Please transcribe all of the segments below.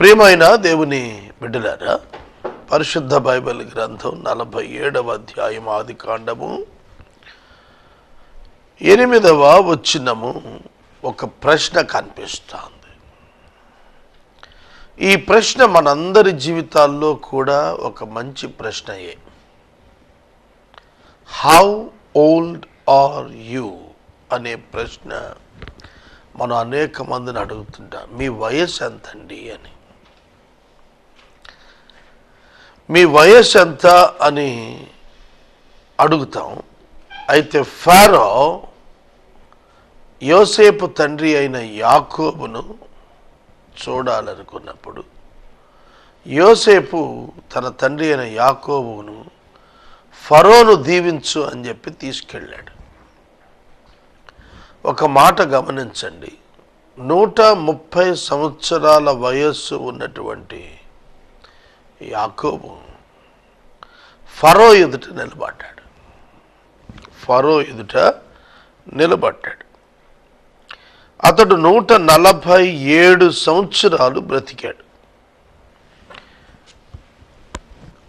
ప్రియమైన దేవుని బిడ్డలారా పరిశుద్ధ బైబిల్ గ్రంథం నలభై ఏడవ అధ్యాయం ఆది కాండము. ఎనిమిదవ వచ్చినము ఒక ప్రశ్న కనిపిస్తుంది. ఈ ప్రశ్న మనందరి జీవితాల్లో కూడా ఒక మంచి ప్రశ్నయే. హౌ ఓల్డ్ ఆర్ యూ అనే ప్రశ్న మనం అనేక మందిని అడుగుతుంటాం మీ వయసు ఎంతండి అని. మీ వయసు ఎంత అని అడుగుతాం. అయితే ఫారో యోసేపు తండ్రి అయిన యాకోబును చూడాలనుకున్నప్పుడు యోసేపు తన తండ్రి అయిన యాకోబును ఫరోను దీవించు అని చెప్పి తీసుకెళ్ళాడు. ఒక మాట గమనించండి. నూట ముప్పై సంవత్సరాల వయస్సు ఉన్నటువంటి యాకోబు ఫరో ఎదుట నిలబడ్డాడు. ఫరో ఎదుట నిలబడ్డాడు. అతడు నూట నలభై ఏడు సంవత్సరాలు బ్రతికాడు.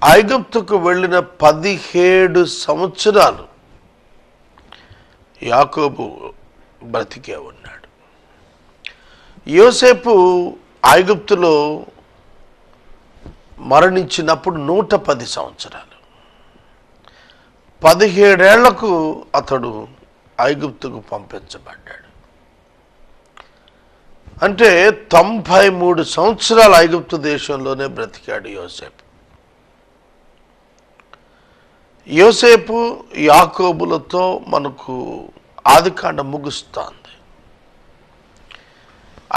ఐగుప్తుకు వెళ్ళిన పదిహేడు సంవత్సరాలు యాకోబు బ్రతికే ఉన్నాడు. యోసేపు ఐగుప్తులో మరణించినప్పుడు నూట పది సంవత్సరాలు. పదిహేడేళ్ళకు అతడు ఐగుప్తుకు పంపించబడ్డాడు. అంటే తొంభై మూడు సంవత్సరాలు ఐగుప్తు దేశంలోనే బ్రతికాడు యోసేపు. యోసేపు యాకోబులతో మనకు ఆదికాండ ముగుస్తోంది.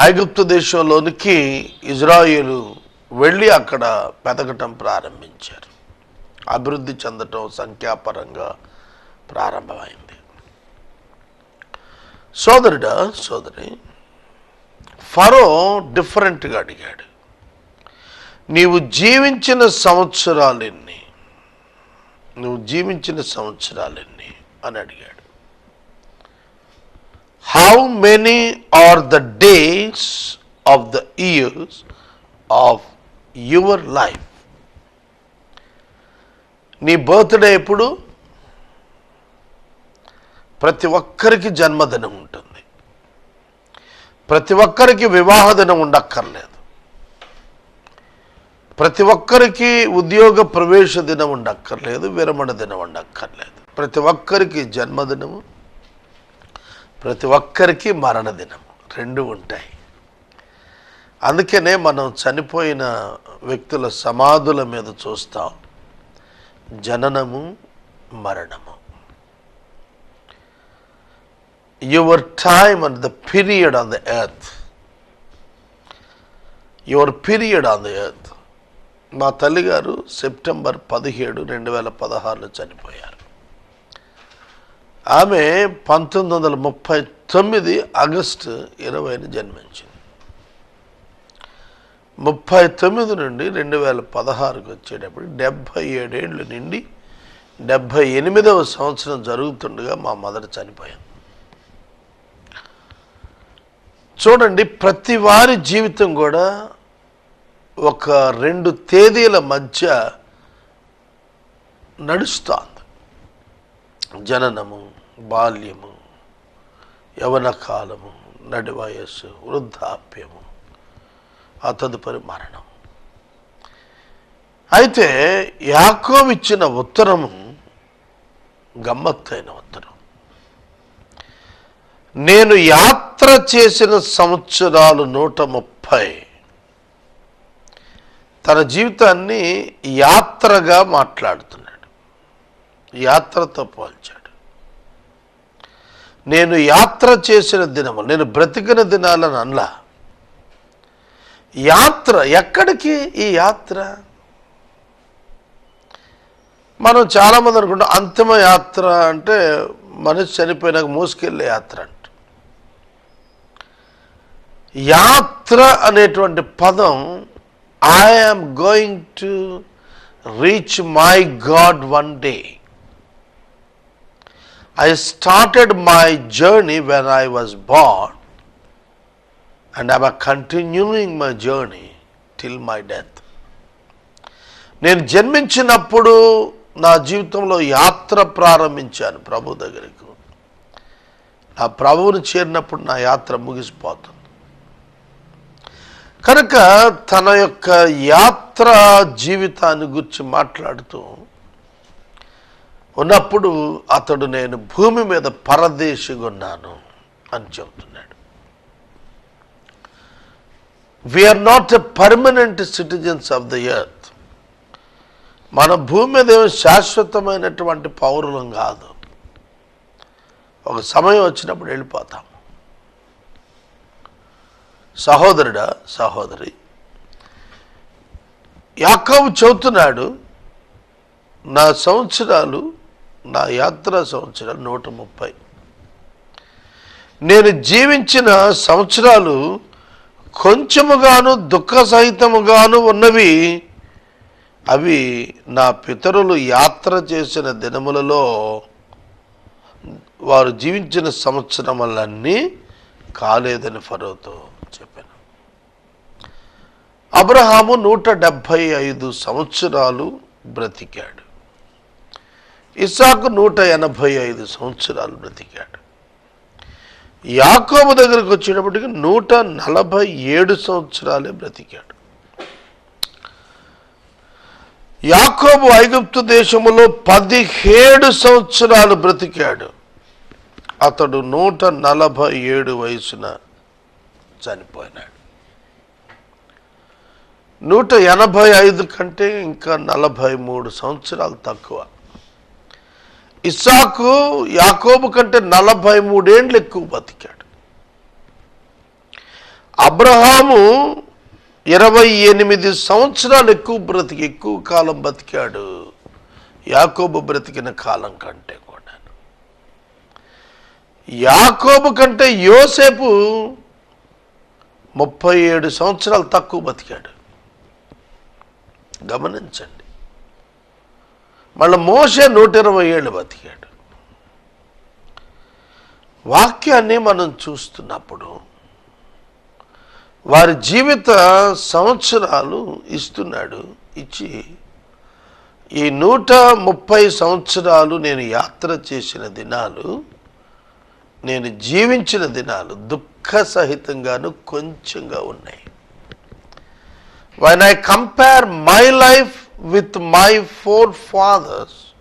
ఐగుప్తు దేశంలోనికి ఇజ్రాయేలు వెళ్ళి అక్కడ పెదగటం ప్రారంభించారు. అభివృద్ధి చెందటం సంఖ్యాపరంగా ప్రారంభమైంది. సోదరుడ సోదరి ఫరో డిఫరెంట్గా అడిగాడు. నీవు జీవించిన సంవత్సరాలెన్ని? నువ్వు జీవించిన సంవత్సరాలెన్ని? అని అడిగాడు. How many are the days of the years of your life. నీ బర్త్డే ఎప్పుడు? ప్రతి ఒక్కరికి జన్మదినం ఉంటుంది. ప్రతి ఒక్కరికి వివాహ దినం ఉండక్కర్లేదు. ప్రతి ఒక్కరికి ఉద్యోగ ప్రవేశ దినం ఉండక్కర్లేదు విరమణ దినం ఉండక్కర్లేదు. ప్రతి ఒక్కరికి జన్మదినము ప్రతి ఒక్కరికి మరణ దినము రెండు ఉంటాయి. అందుకనే మనం చనిపోయిన వ్యక్తుల సమాధుల మీద చూస్తాం. జననము మరణము. Your time and the period on the earth your period on the earth మా తల్లిగారు సెప్టెంబర్ పదిహేడు రెండు వేల పదహారులో చనిపోయారు. ఆమె పంతొమ్మిది వందల ముప్పై తొమ్మిది ఆగస్టు ఇరవైని జన్మించింది. ముప్పై తొమ్మిది నుండి రెండు వేల పదహారుకి వచ్చేటప్పుడు డెబ్భై ఏడేళ్ళు నిండి డెబ్భై ఎనిమిదవ సంవత్సరం జరుగుతుండగా మా మదర్ చనిపోయింది చూడండి ప్రతి వారి జీవితం కూడా ఒక రెండు తేదీల మధ్య నడుస్తుంది. జననము బాల్యము యవన కాలము నడివయస్సు వృద్ధాప్యము. ఆ తదుపరి మరణం అయితే యాకోబు ఇచ్చిన ఉత్తరము గమ్మత్తైన ఉత్తరం. నేను యాత్ర చేసిన సంవత్సరాలు నూట ముప్పై. తన జీవితాన్ని యాత్రగా మాట్లాడుతున్నాడు. యాత్రతో పోల్చాడు. నేను యాత్ర చేసిన దినము నేను బ్రతికిన దినాలను అనలా. యాత్ర ఎక్కడికి ఈ యాత్ర? మనం చాలామంది అనుకుంటాం అంతిమ యాత్ర అంటే మనిషి చనిపోయినాక మూసుకెళ్ళే యాత్ర అంట. యాత్ర అనేటువంటి పదం I'm going to reach my god one day I started my journey when I was born and I'm continuing my journey till my death నేను జన్మించినప్పుడు నా జీవితంలో యాత్ర ప్రారంభించాను ప్రభు దగ్గరకు. నా ప్రభువుని చేరినప్పుడు నా యాత్ర ముగిసిపోతుంది. కనుక తన యొక్క యాత్ర జీవితాన్ని గురించి మాట్లాడుతూ ఉన్నప్పుడు అతడు నేను భూమి మీద పరదేశిగున్నాను అని చెబుతున్నాడు. We are not a permanent citizens of the earth మన భూమి మీద ఏమి శాశ్వతమైనటువంటి పౌరులం కాదు. ఒక సమయం వచ్చినప్పుడు వెళ్ళిపోతాం. సహోదరుడా సహోదరి యాకవు చెబుతున్నాడు నా సంవత్సరాలు నా యాత్ర సంవత్సరాలు నూట ముప్పై. నేను జీవించిన సంవత్సరాలు కొంచెముగాను దుఃఖ సహితముగాను ఉన్నవి అవి నా పితరులు యాత్ర చేసిన దినములలో వారు జీవించిన సంవత్సరములన్నీ కాలేదని ఫరోతో చెప్పాను. అబ్రహాము నూట డెబ్భై ఐదు సంవత్సరాలు బ్రతికాడు. ఇసాకు నూట ఎనభై ఐదు సంవత్సరాలు బ్రతికాడు. యాకోబు దగ్గరకు వచ్చేటప్పటికి నూట నలభై ఏడు సంవత్సరాలే బ్రతికాడు. యాకోబు ఐగుప్తు దేశంలో పదిహేడు సంవత్సరాలు బ్రతికాడు. అతడు నూట నలభై ఏడు వయసున చనిపోయినాడు. నూట ఎనభై ఐదు కంటే ఇంకా నలభై మూడు సంవత్సరాలు తక్కువ. ఇస్సాకు యాకోబు కంటే నలభై మూడేండ్లు ఎక్కువ బతికాడు. అబ్రహాము ఇరవై ఎనిమిది సంవత్సరాలు ఎక్కువ బ్రతికి ఎక్కువ కాలం బతికాడు. యాకోబు బ్రతికిన కాలం కంటే కూడా. యాకోబు కంటే యోసేపు ముప్పై ఏడు సంవత్సరాలు తక్కువ బతికాడు. గమనించండి. మళ్ళీ మోసే నూట ఇరవై ఏళ్ళు బతికాడు. వాక్యాన్ని మనం చూస్తున్నప్పుడు వారి జీవిత సంవత్సరాలు ఇస్తున్నాడు ఇచ్చి ఈ నూట ముప్పై సంవత్సరాలు నేను యాత్ర చేసిన దినాలు నేను జీవించిన దినాలు దుఃఖ సహితంగాను కొంచెంగా ఉన్నాయి. When I compare my life with my forefathers,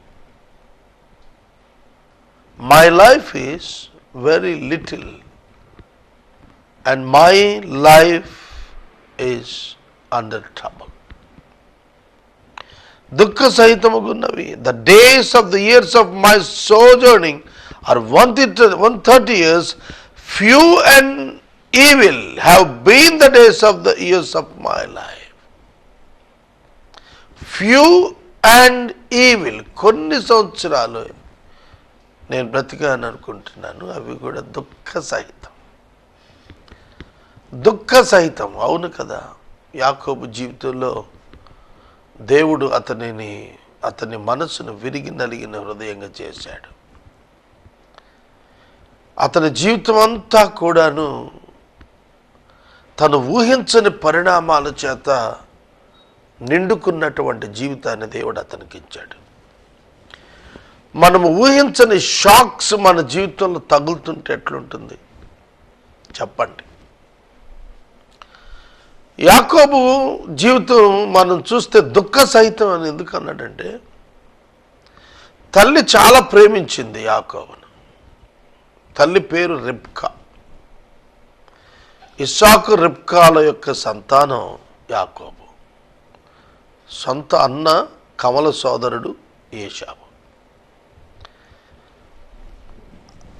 my life is very little and my life is under trouble. Dukkha Sahitamagunavi, the days of the years of my sojourning are 130 years, few and evil have been the days of the years of my life. Few and evil కొన్ని సంవత్సరాలు నేను బ్రతికాను అనుకుంటున్నాను. అవి కూడా దుఃఖ సహితం. దుఃఖ సహితం. అవును కదా. యాకోబు జీవితంలో దేవుడు అతనిని అతని మనసును విరిగి నలిగిన హృదయంగా చేశాడు. అతని జీవితం అంతా కూడాను తను ఊహించని పరిణామాల చేత నిండుకున్నటువంటి జీవితాన్ని దేవుడు అతనికి ఇచ్చాడు మనము ఊహించని షాక్స్ మన జీవితంలో తగులుతుంటే ఎట్లుంటుంది? చెప్పండి. యాకోబు జీవితం మనం చూస్తే దుఃఖ సహితం అని ఎందుకు అన్నాడంటే తల్లి చాలా ప్రేమించింది యాకోబును. తల్లి పేరు రిబ్కా. ఇస్సాకు రిబ్కాల యొక్క సంతానం యాకోబు. సొంత అన్న కమల సోదరుడు ఏషావు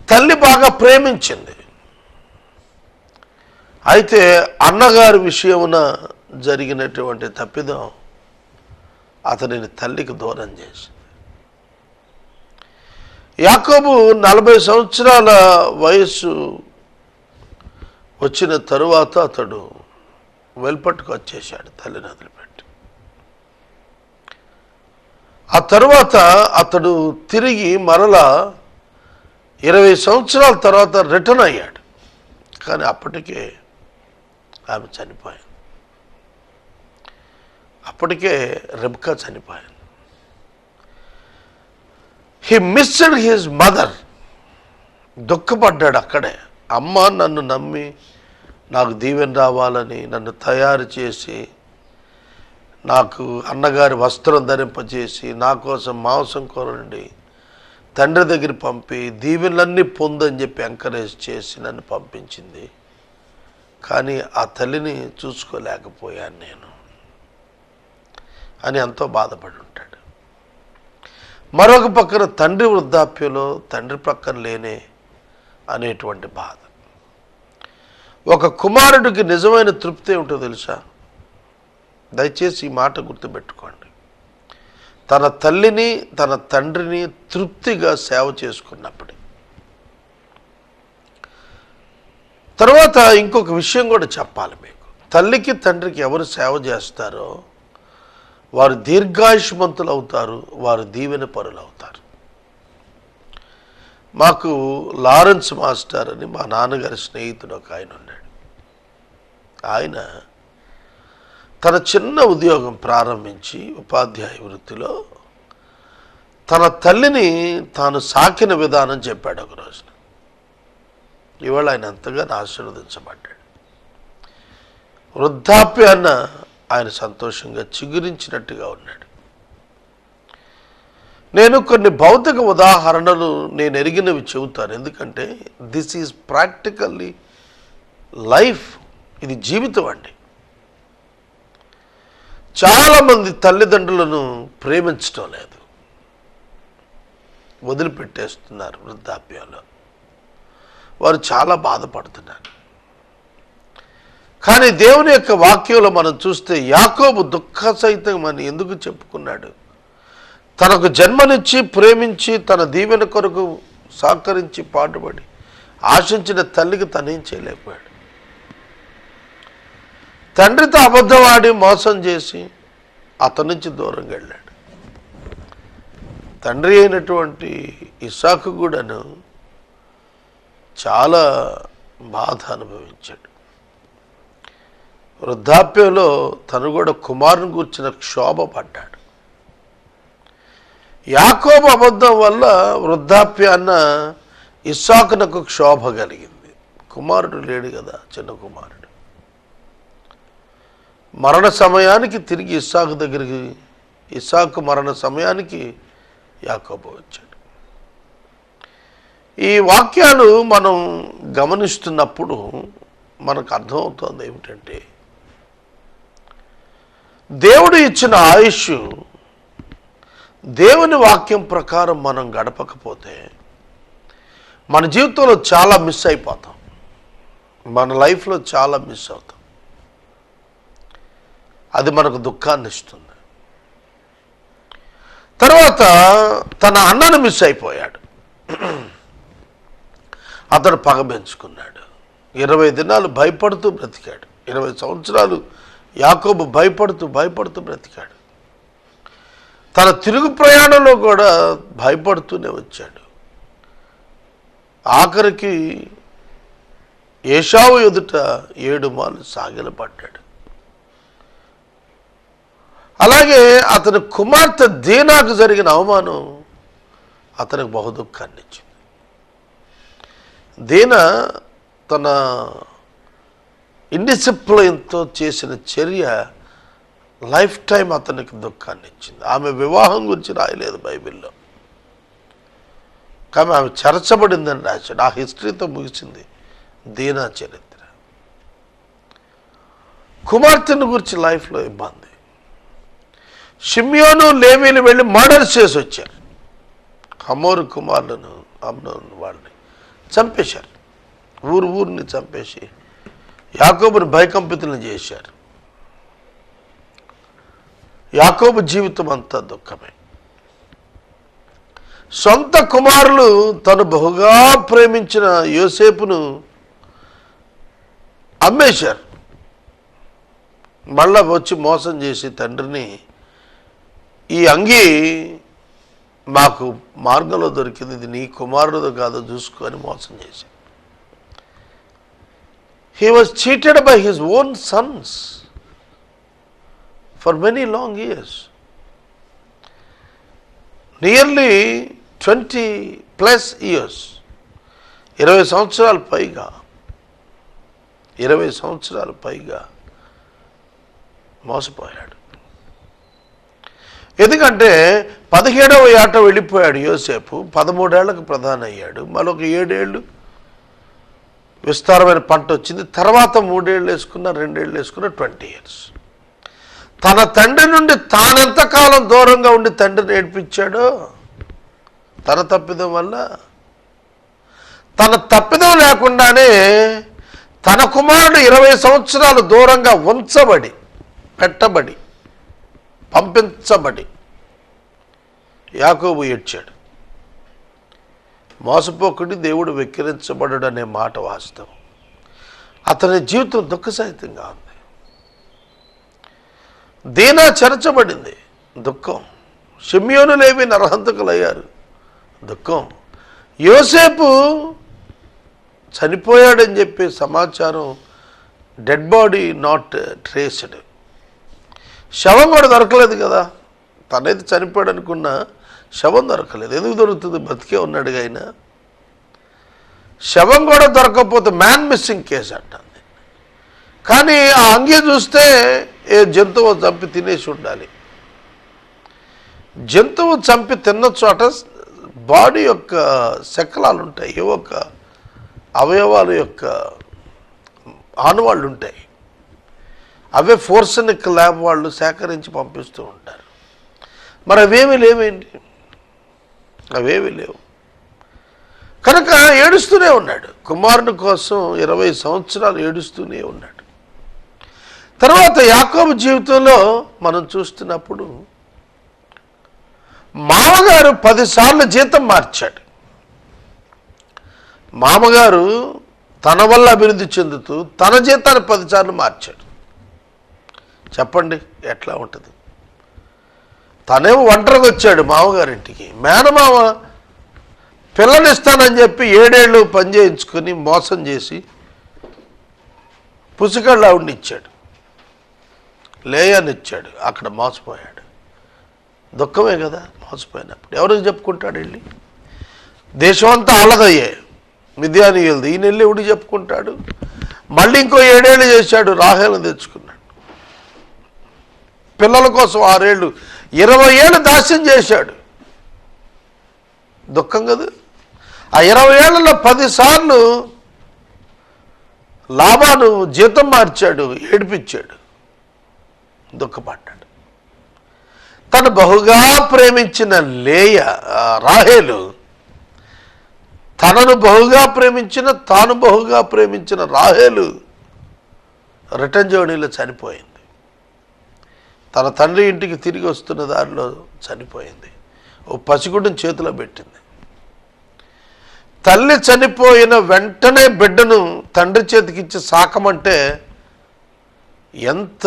తల్లి బాగా ప్రేమించింది. అయితే అన్నగారి విషయమున జరిగినటువంటి తప్పిదం అతనిని తల్లికి దూరం చేసింది. యాకోబు నలభై సంవత్సరాల వయస్సు వచ్చిన తరువాత అతడు వెల్పట్టుకు వచ్చేసాడు తల్లిని వదిలిపెట్టి. ఆ తర్వాత అతడు తిరిగి మరలా ఇరవై సంవత్సరాల తర్వాత రిటర్న్ అయ్యాడు. కానీ అప్పటికే ఆమె చనిపోయింది అప్పటికే రెబ్కా చనిపోయింది హీ మిస్డ్ హిజ్ మదర్ దుఃఖపడ్డాడు అక్కడే. అమ్మ నన్ను నమ్మి నాకు దీవెన రావాలని నన్ను తయారు చేసి నాకు అన్నగారి వస్త్రం ధరింపజేసి నా కోసం మాంసం కొరండి తండ్రి దగ్గర పంపి దీవెనలన్నీ పొందని చెప్పి ఎంకరేజ్ చేసి నన్ను పంపించింది. కానీ ఆ తల్లిని చూసుకోలేకపోయాను నేను అని ఎంతో బాధపడి ఉంటాడు. మరొక పక్కన తండ్రి వృద్ధాప్యలో తండ్రి పక్కన లేనే అనేటువంటి బాధ. ఒక కుమారుడికి నిజమైన తృప్తి ఏమిటో తెలుసా? దయచేసి ఈ మాట గుర్తుపెట్టుకోండి. తన తల్లిని తన తండ్రిని తృప్తిగా సేవ చేసుకున్నప్పుడు. తర్వాత ఇంకొక విషయం కూడా చెప్పాలి మీకు. తల్లికి తండ్రికి ఎవరు సేవ చేస్తారో వారు దీర్ఘాయుష్మంతులు అవుతారు వారు దీవెన పరులు అవుతారు మాకు లారెన్స్ మాస్టర్ అని మా నాన్నగారి స్నేహితుడు ఒక ఆయన ఉన్నాడు. ఆయన తన చిన్న ఉద్యోగం ప్రారంభించి ఉపాధ్యాయ వృత్తిలో తన తల్లిని తాను సాకిన విధానం చెప్పాడు ఒక రోజున. ఇవాళ ఆయన ఎంతగానో ఆశీర్వదించబడ్డాడు. వృద్ధాప్యాన్న ఆయన సంతోషంగా చిగురించినట్టుగా ఉన్నాడు. నేను కొన్ని భౌతిక ఉదాహరణలు నేను ఎరిగినవి చెబుతాను. ఎందుకంటే దిస్ ఈజ్ ప్రాక్టికల్లీ లైఫ్. ఇది జీవితం అండి. చాలామంది తల్లిదండ్రులను ప్రేమించటం లేదు. వదిలిపెట్టేస్తున్నారు వృద్ధాప్యంలో. వారు చాలా బాధపడుతున్నారు. కానీ దేవుని యొక్క వాక్యంలో మనం చూస్తే యాకోబు దుఃఖ సహితం అని ఎందుకు చెప్పుకున్నాడు? తనకు జన్మనిచ్చి ప్రేమించి తన దీవెన కొరకు సహకరించి పాటుపడి ఆశించిన తల్లికి తనేం చేయలేకపోయాడు? తండ్రితో అబద్ధమాడి మోసం చేసి అతని నుంచి దూరంగా వెళ్ళాడు. తండ్రి అయినటువంటి ఇసాకు కూడాను చాలా బాధ అనుభవించాడు. వృద్ధాప్యంలో తను కూడా కుమారుని కూర్చిన క్షోభ పడ్డాడు. యాకోబ అబద్ధం వల్ల వృద్ధాప్యాన్న ఇస్సాకునకు క్షోభ కలిగింది. కుమారుడు లేడు కదా చిన్న కుమారుడు. మరణ సమయానికి తిరిగి ఇస్సాకు దగ్గరికి ఇస్సాకు మరణ సమయానికి యాకోబు వచ్చాడు. ఈ వాక్యాలు మనం గమనిస్తున్నప్పుడు మనకు అర్థమవుతోంది ఏమిటంటే దేవుడు ఇచ్చిన ఆయుష్ దేవుని వాక్యం ప్రకారం మనం గడపకపోతే మన జీవితంలో చాలా మిస్ అయిపోతాం. మన లైఫ్లో చాలా మిస్ అవుతాం. అది మనకు దుఃఖాన్ని ఇస్తుంది. తర్వాత తన అన్నను మిస్ అయిపోయాడు. అతడు పగ పెంచుకున్నాడు. ఇరవై దినాలు భయపడుతూ బ్రతికాడు. ఇరవై సంవత్సరాలు యాకోబు భయపడుతూ భయపడుతూ బ్రతికాడు. తన తిరుగు ప్రయాణంలో కూడా భయపడుతూనే వచ్చాడు. ఆఖరికి ఏషావు ఎదుట ఏడు మాలు సాగిలపడ్డాడు. అలాగే అతని కుమార్తె దీనాకు జరిగిన అవమానం అతనికి బహు దుఃఖాన్ని ఇచ్చింది. దీన తన ఇండిసిప్లైన్తో చేసిన చర్య లైఫ్ టైం అతనికి దుఃఖాన్ని ఇచ్చింది. ఆమె వివాహం గురించి రాయలేదు బైబిల్లో. కానీ ఆమె చరచబడిందని రాశాడు. ఆ హిస్టరీతో ముగిసింది దీనా చరిత్ర. కుమార్తెను గురించి లైఫ్లో ఇబ్బంది. షిమ్యోను లేవీలు వెళ్ళి మర్డర్ చేసి వచ్చారు. హమోరు కుమారులను అమ్నోను వాళ్ళని చంపేశారు. ఊరు ఊరిని చంపేసి యాకోబుని భయకంపితులను చేశారు. యాకోబు జీవితం అంతా దుఃఖమే. సొంత కుమారులు తను బహుగా ప్రేమించిన యోసేపును అమ్మేశారు. మళ్ళా వచ్చి మోసం చేసి తండ్రిని ఈ అంగి మాకు మార్గంలో దొరికింది. ఇది నీ కుమారుడు కాదో చూసుకొని మోసం చేసి he was cheated by his own sons for many long years nearly twenty plus years ఇరవై సంవత్సరాల పైగా. ఇరవై సంవత్సరాల పైగా మోసపోయాడు. ఎందుకంటే పదిహేడవ ఏట వెళ్ళిపోయాడు యోసేపు పదమూడేళ్ళకు ప్రధాని అయ్యాడు మరొక ఏడేళ్ళు. విస్తారమైన పంట వచ్చింది తర్వాత మూడేళ్ళు వేసుకున్న రెండేళ్ళు వేసుకున్న ట్వంటీ ఇయర్స్. తన తండ్రి నుండి తానెంతకాలం దూరంగా ఉండి తండ్రిని నేర్పించాడో తన తప్పిదం వల్ల. తన తప్పిదం లేకుండానే తన కుమారుడు ఇరవై సంవత్సరాలు దూరంగా ఉంచబడి పెట్టబడి పంపించబడి యాకోబు ఏడ్చాడు. మోసపోకుడి దేవుడు వెక్కిరించబడు అనే మాట వాస్తవం. అతని జీవితం దుఃఖసహితంగా ఉంది. దీనా చరచబడింది. దుఃఖం. షిమ్యోనులేవి నరహంతకులయ్యారు. దుఃఖం. యోసేపు చనిపోయాడని చెప్పే సమాచారం డెడ్ బాడీ నాట్ ట్రేస్డ్. శవం కూడా దొరకలేదు కదా. తనైతే చనిపోయాడు అనుకున్న శవం దొరకలేదు. ఎందుకు దొరుకుతుంది? బతికే ఉన్నాడు ఆయన. శవం కూడా దొరకకపోతే మ్యాన్ మిస్సింగ్ కేసు అంటుంది కానీ ఆ అంగీ చూస్తే ఏ జంతువు చంపి తినేసి ఉండాలి. జంతువు చంపి తిన్న చోట బాడీ యొక్క శకలాలు ఉంటాయి. ఏ ఒక అవయవాల యొక్క ఆనవాళ్ళు ఉంటాయి. అవే ఫోర్సనిక్ ల్యాబ్ వాళ్ళు సేకరించి పంపిస్తూ ఉంటారు. మరి అవేమి లేవేంటి? అవేమి లేవు. కనుక ఏడుస్తూనే ఉన్నాడు. కుమారుని కోసం ఇరవై సంవత్సరాలు ఏడుస్తూనే ఉన్నాడు. తర్వాత యాకోబు జీవితంలో మనం చూస్తున్నప్పుడు మామగారు పదిసార్లు జీతం మార్చాడు. మామగారు తన వల్ల అభివృద్ధి చెందుతూ తన జీతాన్ని పదిసార్లు మార్చాడు. చెప్పండి ఎట్లా ఉంటుంది? తనేమో ఒంటరిగా వచ్చాడు మామగారింటికి. మేనమామ పిల్లనిస్తానని చెప్పి ఏడేళ్ళు పని చేయించుకొని మోసం చేసి పుసికళ్ళు ఆవిడని ఇచ్చాడు లేయనిచ్చాడు. అక్కడ మోసపోయాడు. దుఃఖమే కదా మోసపోయినప్పుడు. ఎవరికి చెప్పుకుంటాడు వెళ్ళి? దేశం అంతా అల్లదయ్యే మిథ్యానీయులది. ఈయన వెళ్ళి ఎవడు చెప్పుకుంటాడు? మళ్ళీ ఇంకో ఏడేళ్ళు చేశాడు రాహేలు తెచ్చుకుని. పిల్లల కోసం ఆరేళ్ళు ఇరవై ఏళ్ళు దాస్యం చేశాడు. దుఃఖం కదా. ఆ ఇరవై ఏళ్ళలో పదిసార్లు లాభాను జీతం మార్చాడు ఏడిపించాడు. దుఃఖపడ్డాడు. తను బహుగా ప్రేమించిన లేయ రాహేలు తనను బహుగా ప్రేమించిన తాను బహుగా ప్రేమించిన రాహేలు రిటర్న్ జోడీలో చనిపోయింది. తన తండ్రి ఇంటికి తిరిగి వస్తున్న దారిలో చనిపోయింది. ఓ పసిగుడ్డను చేతిలో పెట్టింది. తల్లి చనిపోయిన వెంటనే బిడ్డను తండ్రి చేతికిచ్చి సాకమంటే ఎంత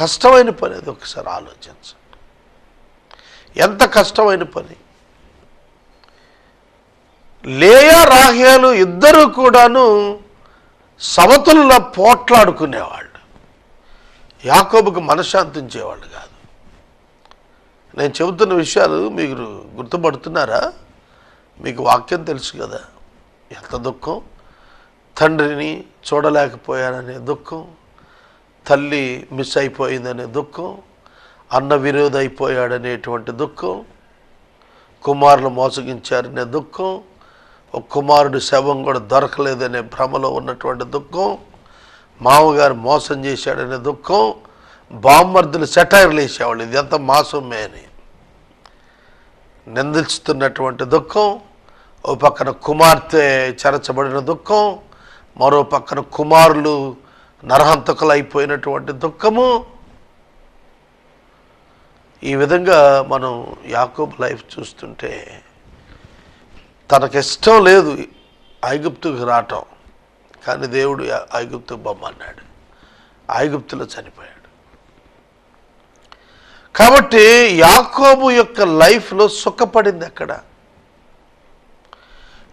కష్టమైన పని అది ఒకసారి ఆలోచించండి ఎంత కష్టమైన పని. లేయా రాహ్యాలు ఇద్దరూ కూడాను సమతుల్లో పోట్లాడుకునేవాళ్ళు. యాకోబుకు మనశ్శాంతించేవాళ్ళు కాదు. నేను చెబుతున్న విషయాలు మీరు గుర్తుపడుతున్నారా? మీకు వాక్యం తెలుసు కదా. ఎంత దుఃఖం. తండ్రిని చూడలేకపోయాననే దుఃఖం. తల్లి మిస్ అయిపోయిందనే దుఃఖం. అన్న విరోధ అయిపోయాడనేటువంటి దుఃఖం. కుమారులు మోసగించారనే దుఃఖం. ఒక కుమారుడు శవం కూడా దొరకలేదనే భ్రమలో ఉన్నటువంటి దుఃఖం. మామగారు మోసం చేశాడనే దుఃఖం బామ్మర్దులు సెటైర్లు వేసేవాళ్ళు. ఇది ఎంత మాసమే అని. నిందిస్తున్నటువంటి దుఃఖం ఓ పక్కన కుమార్తె చెరచబడిన దుఃఖం మరో పక్కన కుమారులు నరహంతకులు అయిపోయినటువంటి దుఃఖము. ఈ విధంగా మనం యాకూబ్ లైఫ్ చూస్తుంటే తనకిష్టం లేదు ఐగుప్తుకు రావటం. కానీ దేవుడు ఐగుప్తు బొమ్మన్నాడు ఐగుప్తులో చనిపోయాడు. కాబట్టి యాకోబు యొక్క లైఫ్లో సుఖపడింది ఎక్కడ?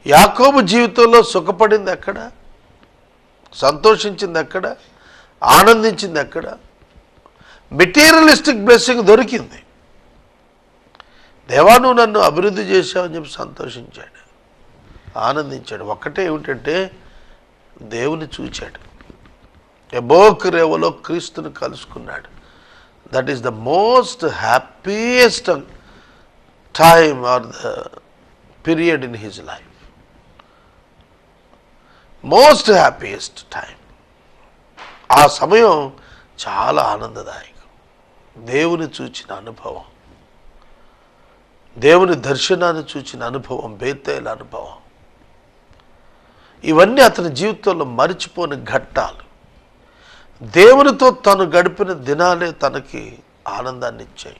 యాకోబు జీవితంలో సుఖపడింది ఎక్కడ? సంతోషించింది అక్కడ ఆనందించింది ఎక్కడ? మెటీరియలిస్టిక్ బ్లెస్సింగ్ దొరికింది. దేవా నువ్వు నన్ను అభివృద్ధి చేశావని చెప్పి సంతోషించాడు. ఆనందించాడు. ఒక్కటే ఏమిటంటే దేవుని చూచాడు. ఎబోక్ రేవలో క్రీస్తుని కలుసుకున్నాడు. That is the most happiest time or the period in his life most happiest time ఆ సమయం చాలా ఆనందదాయకం. దేవుని చూచిన అనుభవం. దేవుని దర్శనాన్ని చూచిన అనుభవం బేతేల అనుభవం. ఇవన్నీ అతని జీవితంలో మరిచిపోని ఘట్టాలు. దేవునితో తను గడిపిన దినాలే తనకి ఆనందాన్ని ఇచ్చాయి.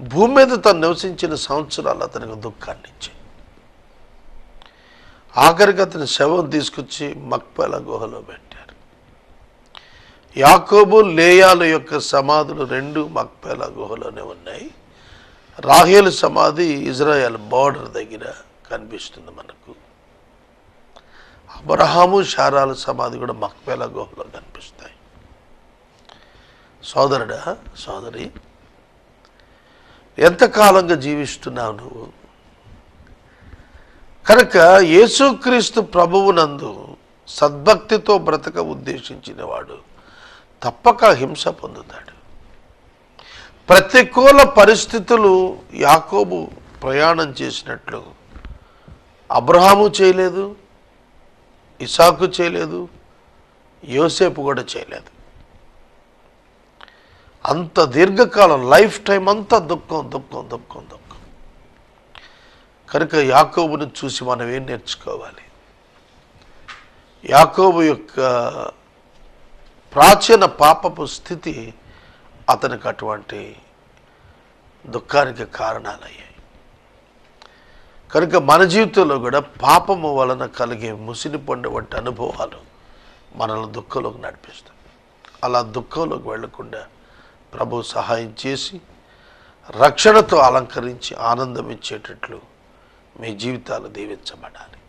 భూమి మీద తను నివసించిన సంవత్సరాలు అతనికి దుఃఖాన్ని ఇచ్చాయి. ఆఖరికి అతని శవం తీసుకొచ్చి మక్పేల గుహలో పెట్టారు. యాకోబు లేయాల యొక్క సమాధులు రెండు మక్పేల గుహలోనే ఉన్నాయి. రాహేలు సమాధి ఇజ్రాయెల్ బార్డర్ దగ్గర కనిపిస్తుంది మనకు. అబ్రహాము శారాల సమాధి కూడా మక్పేల గుహలో కనిపిస్తాయి. సోదరుడా సోదరి ఎంతకాలంగా జీవిస్తున్నావు నువ్వు? కనుక యేసుక్రీస్తు ప్రభువునందు సద్భక్తితో బ్రతక ఉద్దేశించిన వాడు తప్పక హింస పొందుతాడు. ప్రతికూల పరిస్థితులు యాకోబు ప్రయాణం చేసినట్లు అబ్రహాము చేయలేదు. ఇసాకు చేయలేదు యోసేపు కూడా చేయలేదు. అంత దీర్ఘకాలం లైఫ్ టైం అంతా దుఃఖం దుఃఖం దుఃఖం దుఃఖం. కనుక యాకోబును చూసి మనం ఏం నేర్చుకోవాలి? యాకోబు యొక్క ప్రాచీన పాపపు స్థితి అతనికి అటువంటి దుఃఖానికి కారణాలయ్యాయి. కనుక మన జీవితంలో కూడా పాపము వలన కలిగే ముసిని పండు వంటి అనుభవాలు మనల్ని దుఃఖంలోకి నడిపిస్తాయి. అలా దుఃఖంలోకి వెళ్ళకుండా ప్రభు సహాయం చేసి రక్షణతో అలంకరించి ఆనందం ఇచ్చేటట్లు మీ జీవితాలు దీవించబడాలి.